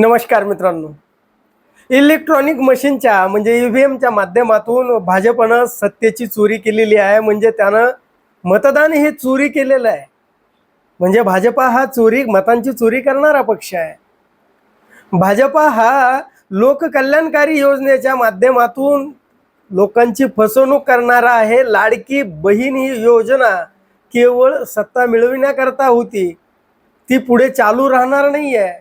नमस्कार मित्रांनो. इलेक्ट्रॉनिक मशीनच्या म्हणजे ई व्ही एमच्या माध्यमातून भाजपनं सत्तेची चोरी केलेली आहे. म्हणजे त्यानं मतदान हे चोरी केलेलं आहे. म्हणजे भाजपा हा चोरी मतांची चोरी करणारा पक्ष आहे. भाजपा हा लोककल्याणकारी योजनेच्या माध्यमातून लोकांची फसवणूक करणारा आहे. लाडकी बहीण ही योजना केवळ सत्ता मिळविण्याकरता होती. ती पुढे चालू राहणार नाही आहे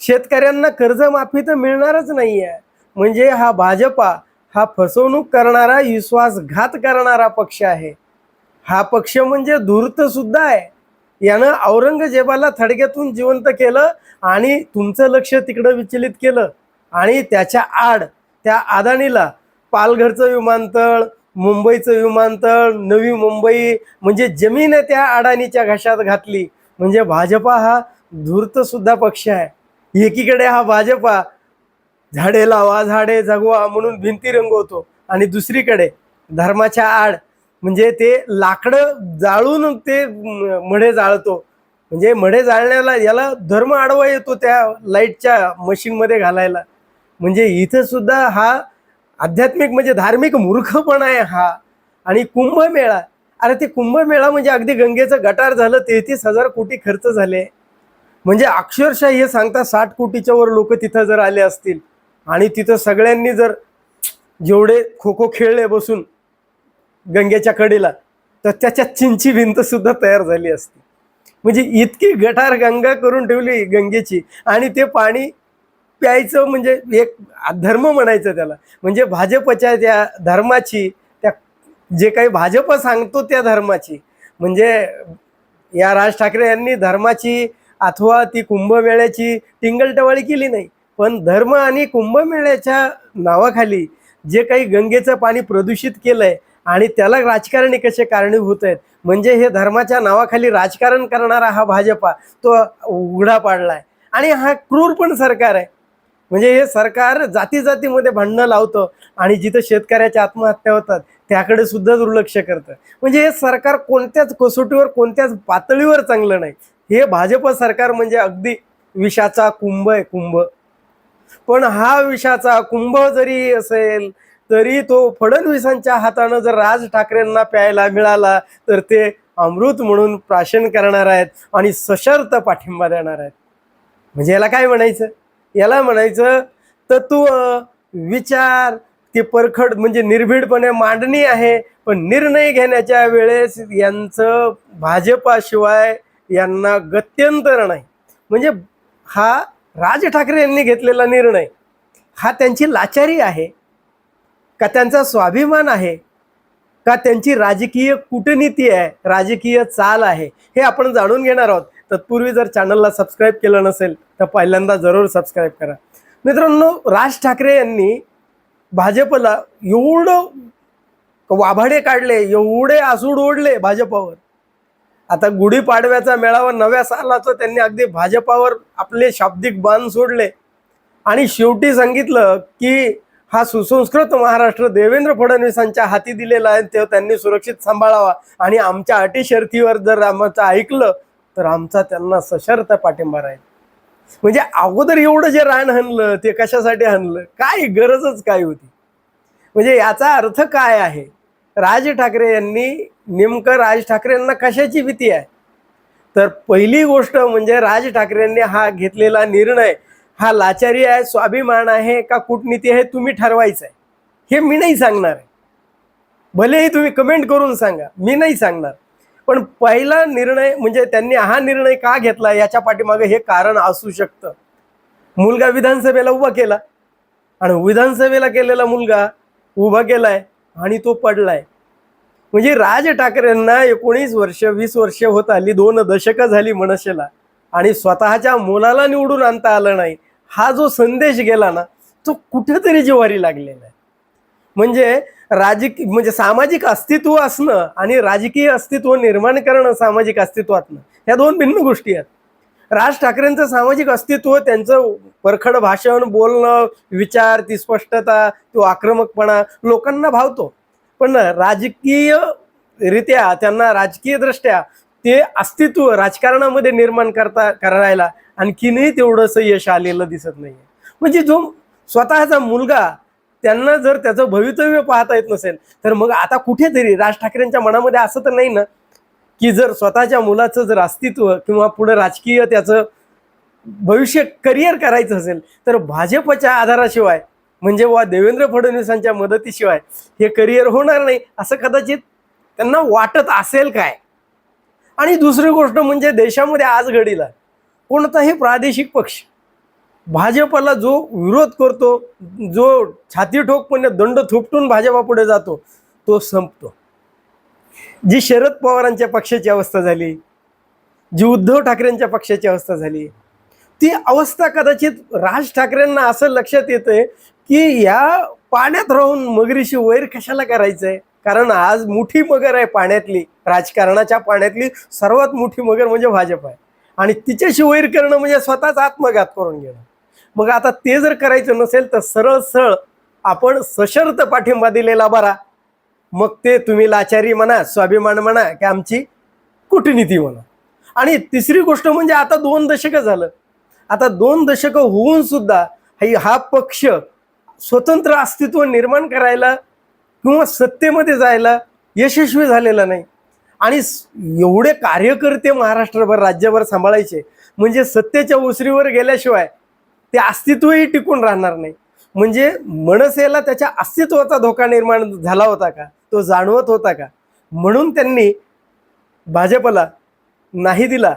शेतकऱ्यांना कर्जमाफी तर मिळणारच नाही आहे म्हणजे हा भाजपा हा फसवणूक करणारा विश्वासघात करणारा पक्ष आहे. हा पक्ष म्हणजे धूर्त सुद्धा आहे. यानं औरंगजेबाला थडग्यातून जिवंत केलं आणि तुमचं लक्ष तिकडं विचलित केलं. आणि त्याच्या आड त्या अदानीला पालघरचं विमानतळ मुंबईचं विमानतळ नवी मुंबई म्हणजे जमीन त्या अडाणीच्या घशात घातली. म्हणजे भाजपा हा धूर्तसुद्धा पक्ष आहे. एकीकडे हा भाजपा झाडे लावा झाडे जगवा म्हणून भिंती रंगवतो. आणि दुसरीकडे धर्माच्या आड म्हणजे ते लाकडं जाळून ते मढे जाळतो. म्हणजे मढे जाळण्याला याला धर्म आडवा येतो त्या लाईटच्या मशीनमध्ये घालायला. म्हणजे इथं सुद्धा हा आध्यात्मिक म्हणजे धार्मिक मूर्खपणा आहे हा. आणि कुंभमेळा अरे ते कुंभमेळा म्हणजे अगदी गंगेचं गटार झालं तेहतीस हजार कोटी खर्च झाले. म्हणजे अक्षरशः हे सांगता साठ कोटीच्या वर लोक तिथं जर आले असतील आणि तिथं सगळ्यांनी जर जेवढे खो खो खेळले बसून गंगेच्या कडेला तर त्याच्यात चिंची भिंत सुद्धा तयार झाली असती. म्हणजे इतकी गटार गंगा करून ठेवली गंगेची आणि ते पाणी प्यायचं म्हणजे एक धर्म म्हणायचं त्याला. म्हणजे भाजपच्या त्या धर्माची त्या जे काही भाजप सांगतो त्या धर्माची. म्हणजे या राज ठाकरे यांनी धर्माची अथवा ती कुंभमेळ्याची टिंगलटवाळी केली नाही. पण धर्म आणि कुंभमेळ्याच्या नावाखाली जे काही गंगेचं पाणी प्रदूषित केलंय आणि त्याला राजकारणी कसे कारणीभूत आहेत म्हणजे हे धर्माच्या नावाखाली राजकारण करणारा हा भाजपा तो उघडा पाडलाय. आणि हा क्रूर पण सरकार आहे. म्हणजे हे सरकार जाती जातीमध्ये भांडणं लावतं आणि जिथं शेतकऱ्याच्या आत्महत्या होतात त्याकडे सुद्धा दुर्लक्ष करतं. म्हणजे हे सरकार कोणत्याच कसोटीवर कोणत्याच पातळीवर चांगलं नाही. हे भाजप सरकार म्हणजे अगदी विषाचा कुंभ आहे कुंभ. पण हा विषाचा कुंभ जरी असेल तरी तो फडणवीसांच्या हातानं जर राज ठाकरेंना प्यायला मिळाला तर ते अमृत म्हणून प्राशन करणार आहेत आणि सशर्त पाठिंबा देणार आहेत. म्हणजे याला काय म्हणायचं? याला म्हणायचं तत्व विचार ती परखड म्हणजे निर्भीडपणे मांडणी आहे पण निर्णय घेण्याच्या वेळेस यांचं भाजपाशिवाय यांना गत्यंतर नाही. म्हणजे हा राज ठाकरे यांनी घेतलेला निर्णय हा त्यांची लाचारी आहे का त्यांचा स्वाभिमान आहे का त्यांची राजकीय कूटनीती आहे राजकीय चाल आहे हे आपण जाणून घेणार आहोत. तत्पूर्वी जर चॅनलला सबस्क्राईब केलं नसेल तर पहिल्यांदा जरूर सबस्क्राईब करा. मित्रांनो राज ठाकरे यांनी भाजपला एवढं वाभाडे काढले एवढे आसूड ओढले भाजपावर. आता गुढीपाडव्याचा मेळावा नव्या सालाचं त्यांनी अगदी भाजपावर आपले शाब्दिक बाण सोडले. आणि शेवटी सांगितलं की हा सुसंस्कृत महाराष्ट्र देवेंद्र फडणवीसांच्या हाती दिलेला आहे ते त्यांनी सुरक्षित सांभाळावा. आणि आमच्या अटी शर्थीवर जर आमचं ऐकलं तर आमचा त्यांना सशर्त पाठिंबा राहील. म्हणजे अगोदर एवढं जे रान हाणलं ते कशासाठी हाणलं काय गरजच काय होती? म्हणजे याचा अर्थ काय आहे? राज ठाकरे यांनी नेमकं राज ठाकरेंना कशाची भीती आहे? तर पहिली गोष्ट म्हणजे राज ठाकरेंनी हा घेतलेला निर्णय हा लाचारी आहे स्वाभिमान आहे का कूटनीती आहे तुम्ही ठरवायचं आहे. हे मी नाही सांगणार आहे. भलेही तुम्ही कमेंट करून सांगा मी नाही सांगणार. पण पहिला निर्णय म्हणजे त्यांनी हा निर्णय का घेतला याच्या पाठीमागे हे कारण असू शकतं. मुलगा विधानसभेला उभा केला आणि विधानसभेला केलेला मुलगा उभा केलाय आणि तो पडलाय. म्हणजे राज ठाकरेंना एकोणीस वर्ष वीस वर्ष होत आली दोन दशकं झाली मनसेला आणि स्वतःच्या मुलाला निवडून आणता आलं नाही. हा जो संदेश गेला ना तो कुठेतरी जिवारी लागलेला आहे. म्हणजे राजकीय म्हणजे सामाजिक अस्तित्व असणं आणि राजकीय अस्तित्व निर्माण करणं सामाजिक अस्तित्वातनं. ह्या दोन भिन्न गोष्टी आहेत. राज ठाकरेंचं सामाजिक अस्तित्व त्यांचं परखड भाषण बोलणं विचार ती स्पष्टता तो आक्रमकपणा लोकांना भावतो. पण राजकीय रित्या त्यांना राजकीय दृष्ट्या ते अस्तित्व राजकारणामध्ये निर्माण करता करायला आणखीनही तेवढंसं यश आलेलं दिसत नाही म्हणजे जो स्वतःचा मुलगा त्यांना जर त्याचं भवितव्य पाहता येत नसेल तर मग आता कुठेतरी राज ठाकरेंच्या मनामध्ये असं तर नाही ना? की जर स्वतःच्या मुलाचं जर अस्तित्व किंवा पुढे राजकीय त्याचं भविष्य करिअर करायचं असेल तर भाजपच्या आधाराशिवाय म्हणजे वा देवेंद्र फडणवीसांच्या मदतीशिवाय हे करिअर होणार नाही असं कदाचित त्यांना वाटत असेल काय? आणि दुसरी गोष्ट म्हणजे देशामध्ये आज घडीला कोणताही प्रादेशिक पक्ष भाजपला जो विरोध करतो जो छाती ठोकपणे दंड थोपटून भाजपापुढे जातो तो संपतो. जी शरद पवारांच्या पक्षाची अवस्था झाली जी उद्धव ठाकरेंच्या पक्षाची अवस्था झाली ती अवस्था कदाचित राज ठाकरेंना असं लक्षात येतंय की या पाण्यात राहून मगरीशी वैर कशाला करायचंय? कारण आज मोठी मगर आहे पाण्यातली राजकारणाच्या पाण्यातली सर्वात मोठी मगर म्हणजे भाजप आहे. आणि तिच्याशी वैर करणं म्हणजे स्वतःच आत्मघात करून घेणं. मग आता ते जर करायचं नसेल तर सरळ सरळ आपण सशर्त पाठिंबा दिलेला बरा. मग ते तुम्ही लाचारी म्हणा स्वाभिमान म्हणा की आमची कूटनीती म्हणा. आणि तिसरी गोष्ट म्हणजे आता दोन दशकं झालं. आता दोन दशकं होऊन सुद्धा हा पक्ष स्वतंत्र अस्तित्व निर्माण करायला किंवा सत्तेमध्ये जायला यशस्वी झालेला नाही. आणि एवढे कार्यकर्ते महाराष्ट्रभर राज्यभर सांभाळायचे. म्हणजे सत्तेच्या उसरीवर गेल्याशिवाय ते अस्तित्वही टिकून राहणार नाही. म्हणजे मनसेला त्याच्या अस्तित्वाचा धोका निर्माण झाला होता का? तो जाणवत होता का? म्हणून त्यांनी भाजपला नाही दिला.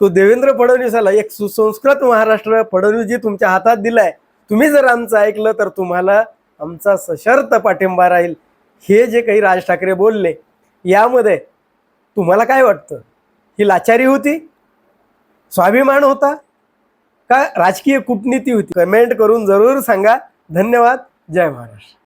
तो देवेंद्र फडणवीसाला एक सुसंस्कृत महाराष्ट्र फडणवीसजी तुमच्या हातात दिलाय. तुम्ही जर आमचं ऐकलं तर तुम्हाला आमचा सशर्त पाठिंबा राहील. हे जे काही राज ठाकरे बोलले यामध्ये तुम्हाला काय वाटतं? ही लाचारी होती? स्वाभिमान होता? का राजकीय कूटनीती होती. कमेंट करून जरूर सांगा. धन्यवाद. जय महाराष्ट्र.